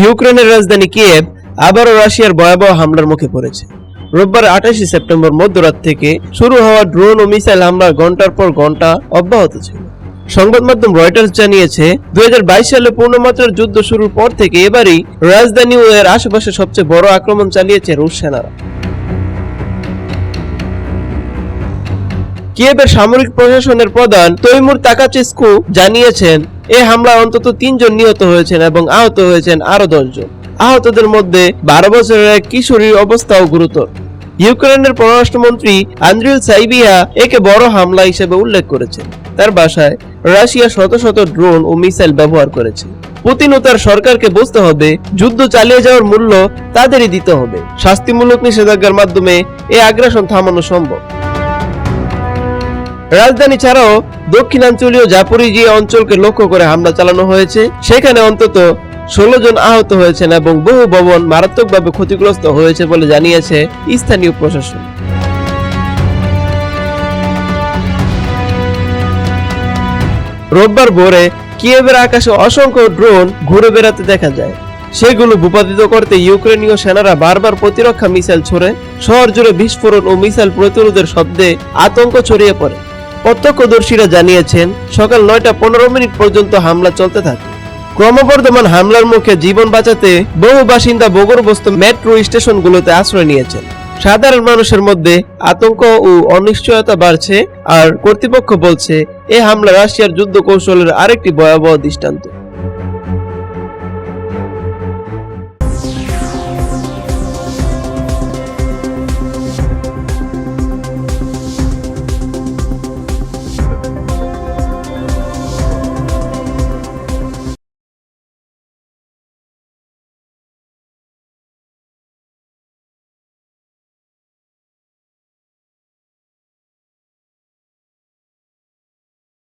ইউক্রেনের রাজধানী কিয়েভ আবারও রাশিয়ার ভয়াবহ হামলার মুখে পড়েছে। রোববার আঠাশে সেপ্টেম্বর মধ্যরাত থেকে শুরু হওয়া ড্রোন ও মিসাইল হামলার ঘণ্টার পর ঘণ্টা অব্যাহত ছিল। সংবাদ মাধ্যম রয়টার্স জানিয়েছে, দুই হাজার বাইশ সালে পূর্ণমাত্রার যুদ্ধ শুরুর পর থেকে এবারই রাজধানী ও এর আশেপাশে সবচেয়ে বড় আক্রমণ চালিয়েছে রুশ সেনারা। কিয়েভের সামরিক প্রশাসনের প্রধান তৈমুর তাকাচেস্কু জানিয়েছেন এই হামলায় অন্তত তিনজন নিহত হয়েছেন এবং আহত হয়েছেন আরও দশজন। আহতদের মধ্যে বারো বছরের এক কিশোরীর অবস্থাও গুরুতর। ইউক্রেনের পররাষ্ট্রমন্ত্রী আন্দ্রিল সাইবিয়া একে বড় হামলা হিসেবে উল্লেখ করেছেন। তার বাসায় রাশিয়া শত শত ড্রোন ও মিসাইল ব্যবহার করেছে। পুতিন ও তার সরকারকে বুঝতে হবে, যুদ্ধ চালিয়ে যাওয়ার মূল্য তাদেরই দিতে হবে। শাস্তিমূলক নিষেধাজ্ঞার মাধ্যমে এই আগ্রাসন থামানো সম্ভব। রাজধানী ছাড়াও দক্ষিণাঞ্চলীয় জাপরিজিয়া অঞ্চলকে লক্ষ্য করে হামলা চালানো হয়েছে। সেখানে অন্তত ষোলো জন আহত হয়েছেন এবং বহু ভবন মারাত্মকভাবে ক্ষতিগ্রস্ত হয়েছে বলে জানিয়েছে স্থানীয় প্রশাসন। রোববার ভোরে কিয়েভের আকাশে অসংখ্য ড্রোন ঘুরে বেড়াতে দেখা যায়। সেগুলো ভূপাতিত করতে ইউক্রেনীয় সেনারা বারবার প্রতিরক্ষা মিসাইল ছোড়ে। শহর জুড়ে বিস্ফোরণ ও মিসাইল প্রতিরোধের শব্দে আতঙ্ক ছড়িয়ে পড়ে। প্রত্যক্ষদর্শীরা জানিয়েছেন, সকাল নয়টা পনেরো মিনিট পর্যন্ত হামলা চলতে থাকে। ক্রমবর্ধমান হামলার মুখে জীবন বাঁচাতে বহু বাসিন্দা বগরবস্ত মেট্রো স্টেশনগুলোতে আশ্রয় নিয়েছেন। সাধারণ মানুষের মধ্যে আতঙ্ক ও অনিশ্চয়তা বাড়ছে, আর কর্তৃপক্ষ বলছে, এ হামলা রাশিয়ার যুদ্ধ কৌশলের আরেকটি ভয়াবহ দৃষ্টান্ত।